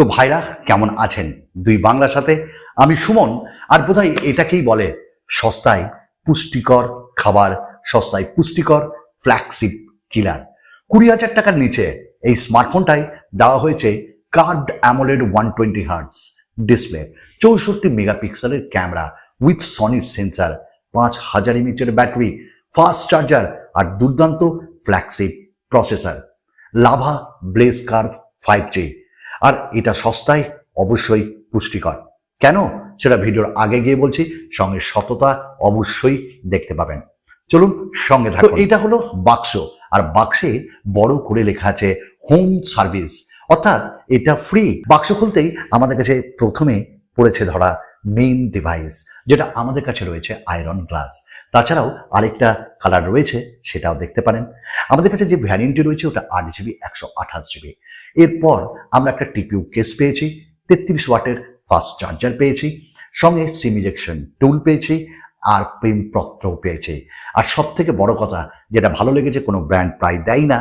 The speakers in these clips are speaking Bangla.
তো ভাইরা কেমন আছেন? দুই বাংলার সাথে। আমি সুমন, আর বোধহয় এটাকেই বলে সস্তায় পুষ্টিকর খাবার, সস্তায় পুষ্টিকর ফ্ল্যাগশিপ কিলার কুড়ি হাজার টাকার নিচে এই স্মার্টফোনটাই দেওয়া হয়েছে curved AMOLED one twenty hertz display চৌষট্টি মেগাপিক্সেলের ক্যামেরা উইথ সনির সেন্সার পাঁচ হাজার ইমিচের ব্যাটারি ফাস্ট চার্জার আর দুর্দান্ত flagship processor Lava Blaze Curve five G আর এটা সস্তায় অবশ্যই পুষ্টিকর। কেন? সেটা ভিডিওর আগে গিয়ে বলছি সঙ্গে সততা অবশ্যই দেখতে পাবেন। চলুন সঙ্গে থাকুন। এটা হলো বাক্স আর বাক্সে বড় করে লেখা আছে হোম সার্ভিস। অর্থাৎ এটা ফ্রি। বাক্স খুলতেই আমাদের কাছে প্রথমে পড়েছে ধরা মেইন ডিভাইস যেটা আমাদের কাছে রয়েছে আয়রন গ্লাস। তাছাড়াও আরেকটা কালার রয়েছে, সেটাও দেখতে পারেন। আমাদের কাছে যে ভ্যারিয়েন্টটি রয়েছে, ওটা আট জিবি একশো আঠাশ জিবি এরপর আমরা একটা টিপিউ কেস পেয়েছি, তেত্রিশ ওয়াটের ফাস্ট চার্জার পেয়েছি, সঙ্গে সিম ইজেকশন টুল পেয়েছি, আর প্রেমপত্রও পেয়েছি। আর সব থেকে বড় কথা, যেটা ভালো লেগেছে, কোনো ব্র্যান্ড প্রায় দেয় না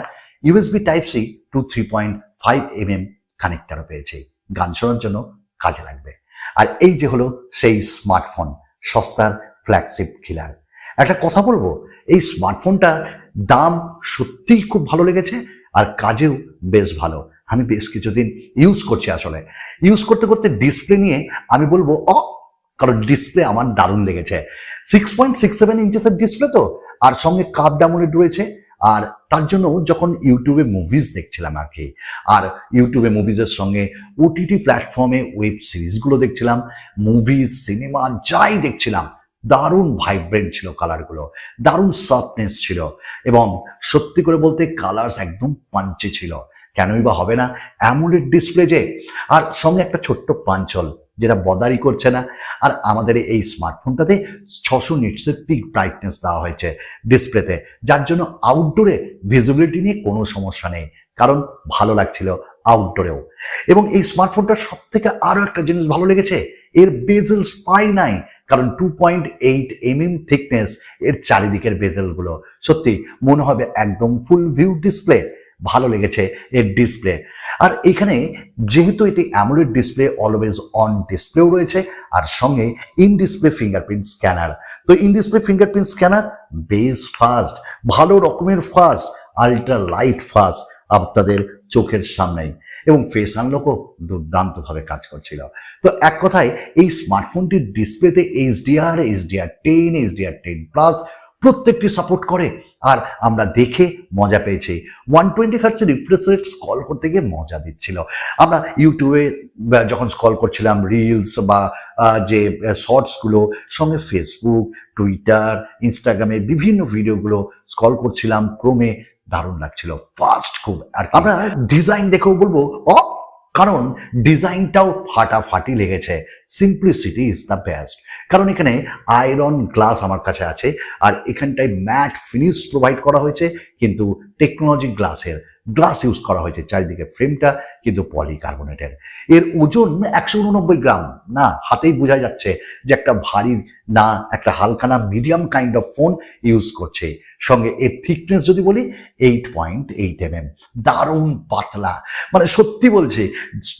USB type C two three point five mm M কানেক্টারও পেয়েছি। গান শোনার জন্য কাজে লাগবে। আর এই যে হলো সেই স্মার্টফোন সস্তার ফ্ল্যাগশিপ কিলার একটা কথা বলব? এই স্মার্টফোনটার দাম সত্যিই খুব ভালো লেগেছে আর কাজেও বেশ ভালো। আমি বেশ কিছুদিন ইউজ করছি আসলে। ইউজ করতে করতে ডিসপ্লে নিয়ে আমি বলব, অ, কারণ ডিসপ্লে আমার দারুণ লেগেছে। সিক্স পয়েন্ট সিক্স সেভেন ইঞ্চেসের ডিসপ্লে তো, আর সঙ্গে কাপ ডামোলেড রয়েছে। আর তার জন্য যখন ইউটিউবে মুভিজ দেখছিলাম আর কি, আর ইউটিউবে মুভিজের সঙ্গে ওটিটি প্ল্যাটফর্মে ওয়েব সিরিজগুলো দেখছিলাম মুভিজ সিনেমা যাই দেখছিলাম দারুণ ভাইব্রেন্ট ছিল কালারগুলো দারুণ সফটনেস ছিল এবং সত্যি করে বলতে কালার্স একদম পাঞ্চে ছিল। কেনই বা হবে না? অ্যামুলেট ডিসপ্লে যে, আর সঙ্গে একটা ছোট্ট পাঞ্চল যেটা বদারি করছে না। আর আমাদের এই স্মার্টফোনটাতে ছশো নিটসের পিক ব্রাইটনেস দেওয়া হয়েছে ডিসপ্লেতে যার জন্য আউটডোরে ভিজিবিলিটি নিয়ে কোনো সমস্যা নেই, কারণ ভালো লাগছিল আউটডোরেও এবং এই স্মার্টফোনটার সব থেকে আরও একটা জিনিস ভালো লেগেছে, এর বেজেল স্পাই নাই কারণ two point eight M M thickness এর চারিদিকের বেজেলগুলো সত্যি, মনে হবে একদম ফুল ভিউ ডিসপ্লে ভালো লেগেছে এর ডিসপ্লে আর এখানে যেহেতু এটি অ্যামোলেড ডিসপ্লে অলওয়েজ অন ডিসপ্লেও রয়েছে, আর সঙ্গে ইন ডিসপ্লে ফিঙ্গারপ্রিন্ট স্ক্যানার তো in display fingerprint scanner base fast ভালো রকমের ফাস্ট আলট্রা লাইট ফাস্ট আপনাদের চোখের সামনেই। এবং ফেস আনলকও দুর্দান্তভাবে কাজ করছিল। তো এক কথায় এই স্মার্টফোনটির ডিসপ্লেতে HDR HDR ten HDR ten plus প্রত্যেকটি সাপোর্ট করে। আর আমরা দেখে মজা পেয়েছি। ওয়ান টোয়েন্টি হার্টসের রিফ্রেশ রেট স্কল করতে গিয়ে মজা দিচ্ছিল। আমরা ইউটিউবে যখন স্কল করছিলাম রিলস বা যে শর্টসগুলো, সঙ্গে ফেসবুক, টুইটার, ইনস্টাগ্রামে বিভিন্ন ভিডিওগুলো স্কল করছিলাম। ক্রমে দারুণ লাগছিল ফাস্ট খুব। আর আমরা ডিজাইন দেখেও বলব, অ, কারণ ডিজাইনটাও ফাটাফাটি লেগেছে। সিম্পলিসিটি ইজ দ্য বেস্ট কারণ এখানে আয়রন গ্লাস আমার কাছে আছে, আর এখানটায় ম্যাট ফিনিশ প্রোভাইড করা হয়েছে, কিন্তু টেকনোলজি গ্লাসের গ্লাস ইউজ করা হয়েছে চারিদিকে ফ্রেমটা কিন্তু পলিকার্বনেটের এর ওজন একশো উননব্বই গ্রাম। না, হাতেই বোঝা যাচ্ছে যে একটা ভারী না, একটা হালকা না medium kind of phone use করছে। সঙ্গে এর থিকনেস যদি বলি eight point eight M M দারুণ পাতলা। মানে সত্যি বলছি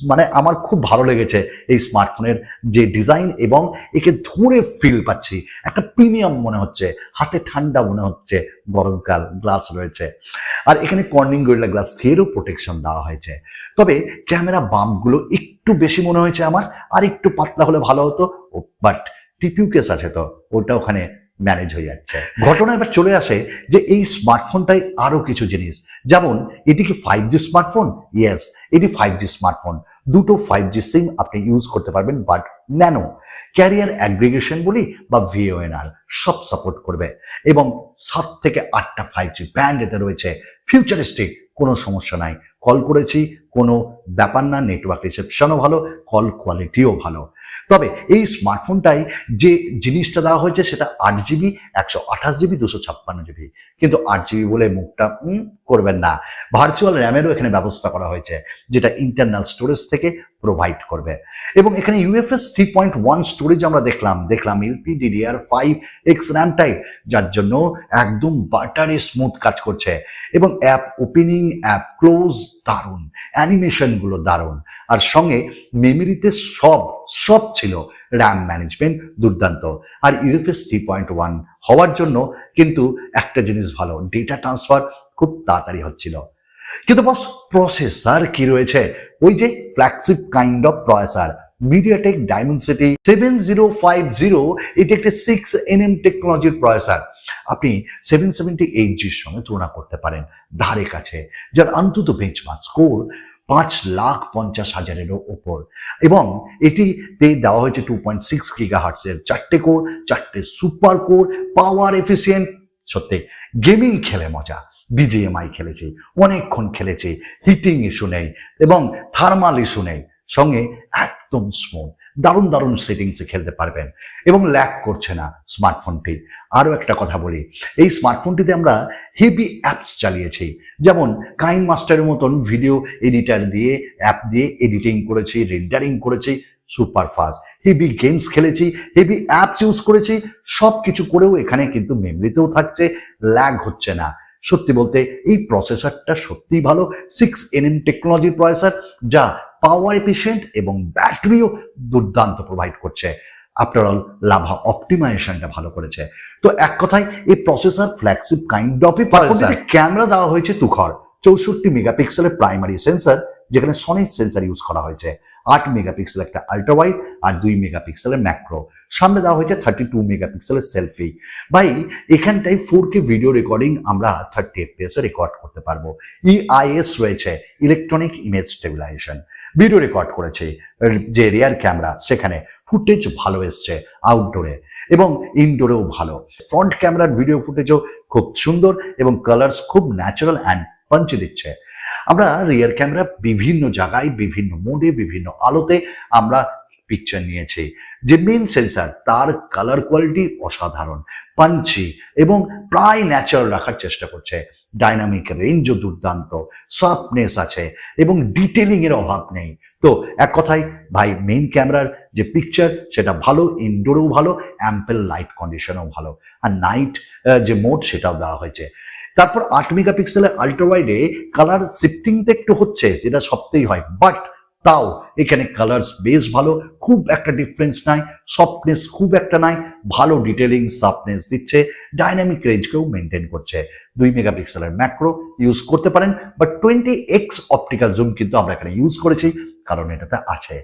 মানে আমার খুব ভালো লেগেছে এই স্মার্টফোনের যে ডিজাইন এবং একে ধরে ফিল পাচ্ছি। একটা প্রিমিয়াম মনে হচ্ছে, হাতে ঠান্ডা মনে হচ্ছে গরমকাল গ্লাস রয়েছে। আর এখানে কর্নিং গরিলা গ্লাস থিয়েরও প্রোটেকশন দেওয়া হয়েছে। তবে ক্যামেরা বাম্পগুলো একটু বেশি মনে হয়েছে আমার, আর একটু পাতলা হলে ভালো হতো বাট টিপিউ কেস আছে তো, ওটা ওখানে ম্যানেজ হয়ে যাচ্ছে। ঘটনা এবার চলে আসে যে এই স্মার্টফোনটাই আরও কিছু জিনিস। যেমন, এটি কি ফাইভ জি স্মার্টফোন ইয়েস এটি ফাইভ জি স্মার্টফোন দুটো ফাইভ জি সিম আপনি ইউজ করতে পারবেন বাট ন্যানো ক্যারিয়ার অ্যাগ্রিগেশন বলি বা ভিওএনআর সব সাপোর্ট করবে। এবং সাত থেকে আটটা ফাইভ জি ব্যান্ড এতে রয়েছে। ফিউচারিস্টিক কোনো সমস্যা নাই। কল করেছি কোনো ব্যাপার না নেটওয়ার্ক রিসেপশনও ভালো কল কোয়ালিটিও ভালো। তবে এই স্মার্টফোনটাই যে জিনিসটা দেওয়া হয়েছে সেটা আট জিবি একশো আঠাশ জিবি দুশো ছাপ্পান্ন জিবি কিন্তু আট জিবি বলে মুখটা করবেন না। ভার্চুয়াল র্যামেরও এখানে ব্যবস্থা করা হয়েছে, যেটা ইন্টারনাল স্টোরেজ থেকে প্রোভাইড করবে। এবং এখানে UFS three point one storage আমরা দেখলাম দেখলাম LP DDR five X RAM type যার জন্য একদম বাটারি স্মুথ কাজ করছে। এবং অ্যাপ ওপেনিং অ্যাপ ক্লোজ দারুণ। অ্যানিমেশনগুলো দারুণ। আর সঙ্গে মেমোরিতে সব সব ছিল র্যাম ম্যানেজমেন্ট দুর্দান্ত। আর ইউএফএস থ্রি পয়েন্ট ওয়ান হওয়ার জন্য কিন্তু একটা জিনিস ভালো, ডেটা ট্রান্সফার খুব তাড়াতাড়ি হচ্ছিল। কিন্তু বস, প্রসেসর কি রয়েছে? ওই যে flagship kind of processor MediaTek Dimensity seven zero five zero, এটি একটি সিক্স এনএম টেকনোলজির প্রসেসর। আপনি সেভেন সেভেন্টি এইট জির সঙ্গে তুলনা করতে পারেন ধারে কাছে, যার অন্তত বেঞ্চমার্ক স্কোর পাঁচ লাখ পঞ্চাশ হাজারেরও ওপর। এবং এটিতে দেওয়া হয়েছে টু পয়েন্ট সিক্স গিগা হার্টসের চারটে কোর চারটে সুপার কোর পাওয়ার এফিসিয়েন্ট সত্যি গেমিং খেলে মজা বিজিএমআই খেলেছি, অনেকক্ষণ খেলেছি হিটিং ইস্যু নেই, এবং থার্মাল ইস্যু নেই, সঙ্গে একদম স্মুথ দারুণ দারুণ সেটিংসে খেলতে পারবেন এবং ল্যাক করছে না স্মার্টফোনটি আরও একটা কথা বলি, এই স্মার্টফোনটিতে আমরা হেভি অ্যাপস চালিয়েছি। যেমন কাইন মাস্টারের মতন ভিডিও এডিটার দিয়ে অ্যাপ দিয়ে এডিটিং করেছি রেন্ডারিং করেছি সুপার ফাস্ট হেভি গেমস খেলেছি হেভি অ্যাপস ইউজ করেছি সব কিছু করেও এখানে কিন্তু মেমরিতেও থাকছে ল্যাগ হচ্ছে না। সত্যি বলতে এই প্রসেসরটা সত্যিই ভালো। সিক্স এন এম টেকনোলজির প্রসেসর যা পাওয়ার এফিসিয়েন্ট এবং ব্যাটারিও দুর্দান্ত প্রোভাইড করছে। আফটার অল লাভা অপটিমাইজেশনটা ভালো করেছে। তো এক কথায় এই processor flagship kind of camera দেওয়া হয়েছে তুখর। চৌষট্টি মেগাপিক্সেলের প্রাইমারি সেন্সর যেখানে সনিক সেন্সর ইউজ করা হয়েছে। আট মেগাপিক্সেল একটা আল্ট্রা ওয়াইড আর দুই মেগাপিক্সেলের ম্যাক্রো সামনে দেওয়া হয়েছে থার্টি টু মেগাপিক্সেলের সেলফি ভাই, এখানটায় ফোর কে ভিডিও রেকর্ডিং আমরা থার্টি এফপিএস রেকর্ড করতে পারব। ইআইএস রয়েছে electronic image stabilization video record করেছে যে রেয়ার ক্যামেরা সেখানে ফুটেজ ভালো এসছে আউটডোরে এবং ইনডোরেও ভালো। ফ্রন্ট ক্যামেরার ভিডিও ফুটেজও খুব সুন্দর এবং কালার্স খুব ন্যাচারাল অ্যান্ড পাঞ্চে দিচ্ছে। আমরা রিয়ার ক্যামেরা বিভিন্ন জায়গায়, বিভিন্ন মোডে বিভিন্ন আলোতে আমরা পিকচার নিয়েছি। যে মেন সেন্সার তার কালার কোয়ালিটি অসাধারণ পাঞ্চি এবং প্রায় ন্যাচারাল রাখার চেষ্টা করছে। ডাইনামিক রেঞ্জও দুর্দান্ত সফটনেস আছে এবং ডিটেলিং এর অভাব নেই। তো এক কথায়, ভাই মেইন ক্যামেরার যে পিকচার সেটা ভালো ইনডোরেও ভালো অ্যাম্পেল লাইট কন্ডিশনও ভালো। আর নাইট যে মোড সেটাও দেওয়া হয়েছে। তারপর আট মেগাপিক্সেলের আল্ট্রাওয়াইডে কালার শিফটিংটা একটু হচ্ছে, যেটা সবতেই হয়। বাট তাও এখানে কালার্স বেশ ভালো, খুব একটা ডিফারেন্স নাই সফটনেস খুব একটা নাই, ভালো ডিটেলিং সফটনেস দিচ্ছে ডাইনামিক রেঞ্জকেও মেনটেন করছে। দুই মেগাপিক্সেলের ম্যাক্রো ইউজ করতে পারেন but twenty X optical zoom কিন্তু আমরা এখানে ইউজ করেছি, কারণ এটাতে আছে।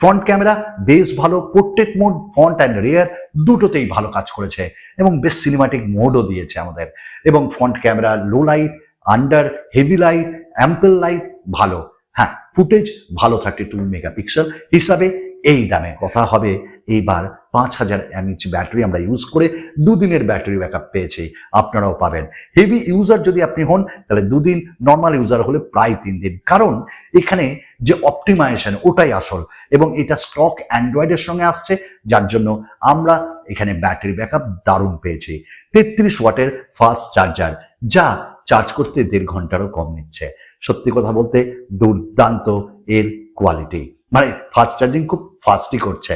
ফ্রন্ট ক্যামেরা বেশ ভালো portrait mode front and rear দুটোতেই ভালো কাজ করেছে এবং বেশ সিনেমাটিক মোডও দিয়েছে আমাদের। এবং front camera low light under heavy light ample light ভালো। হ্যাঁ ফুটেজ ভালো থার্টি টু মেগাপিক্সেল। হিসাবে এই দামে। কথা হবে এইবার পাঁচ হাজার এমএইচ ব্যাটারি আমরা ইউজ করে দুদিনের ব্যাটারি ব্যাকআপ পেয়েছি, আপনারাও পাবেন। হেভি ইউজার যদি আপনি হন, তাহলে দুদিন নর্মাল ইউজার হলে প্রায় তিন দিন। কারণ এখানে যে অপটিমাইজেশন ওটাই আসল। এবং এটা স্টক অ্যান্ড্রয়েডের সঙ্গে আসছে, যার জন্য আমরা এখানে ব্যাটারি ব্যাকআপ দারুণ পেয়েছি। তেত্রিশ ওয়াটের ফাস্ট চার্জার যা চার্জ করতে দেড় ঘন্টারও কম নিচ্ছে। সত্যি কথা বলতে দুর্দান্ত এর কোয়ালিটি মানে ফাস্ট চার্জিং খুব ফাস্টই করছে।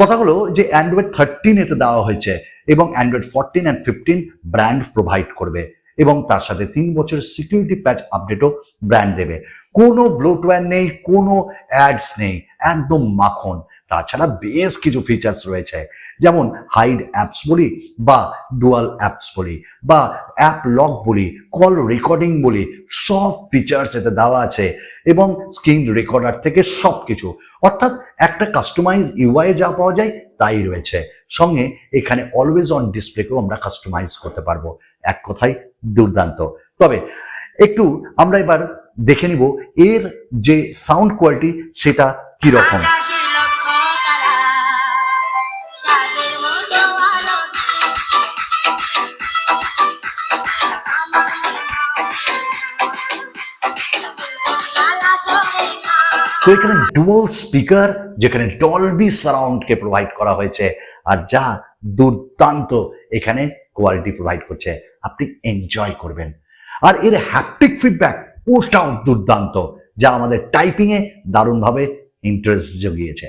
কথা হলো যে অ্যান্ড্রয়েড থার্টিন এতে দেওয়া হয়েছে এবং Android fourteen and fifteen brand provide করবে এবং তার সাথে তিন বছরের সিকিউরিটি প্যাচ আপডেটও ব্র্যান্ড দেবে। কোনো ব্লোটওয়্যার নেই, কোনো অ্যাডস নেই, একদম মাখন। তাছাড়া বেশ কিছু ফিচার্স রয়েছে। যেমন হাইড অ্যাপস বলি বা ডুয়াল অ্যাপস বলি বা অ্যাপ লক বলি কল রেকর্ডিং বলি, সব ফিচার্স এতে দেওয়া আছে এবং স্ক্রিন রেকর্ডার থেকে সব কিছু অর্থাৎ একটা কাস্টমাইজ ইউআই যা পাওয়া যায় তাই রয়েছে। সঙ্গে এখানে অলওয়েজ অন ডিসপ্লেকেও আমরা কাস্টমাইজ করতে পারব। এক কথায় দুর্দান্ত। তবে একটু আমরা এবার দেখে নিব এর যে সাউন্ড কোয়ালিটি সেটা কীরকম। তো এখানে ডুয়াল স্পিকার যেখানে ডলবি সারাউন্ডকে প্রোভাইড করা হয়েছে, আর যা দুর্দান্ত এখানে কোয়ালিটি প্রোভাইড করছে। আপনি এনজয় করবেন। আর এর হ্যাপটিক ফিডব্যাক ওটাও দুর্দান্ত, যা আমাদের টাইপিংয়ে দারুণভাবে ইন্টারেস্ট জগিয়েছে।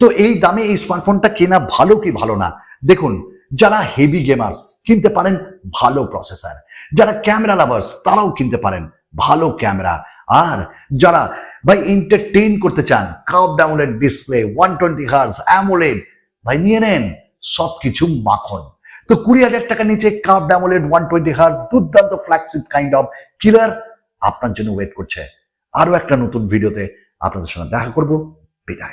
তো এই দামে এই স্মার্টফোনটা কেনা ভালো কি ভালো না? দেখুন, যারা হেভি গেমার্স কিনতে পারেন ভালো প্রসেসর যারা ক্যামেরা লাভার্স তারাও কিনতে পারেন ভালো ক্যামেরা আর যারা ভাই এন্টারটেইন করতে চান কাপ download display one twenty hertz AMOLED ভাই নিয়ে নেন, সবকিছু মাখন। তো কুড়ি হাজার টাকা নিচে কাপ ডাউনলোড ওয়ান টোয়েন্টি হার্স দুর্দান্ত ফ্ল্যাগশিপ কাইন্ড অফ কিলার আপনার জন্য ওয়েট করছে। আরও একটা নতুন ভিডিওতে আপনাদের সঙ্গে দেখা করব। বিদায়।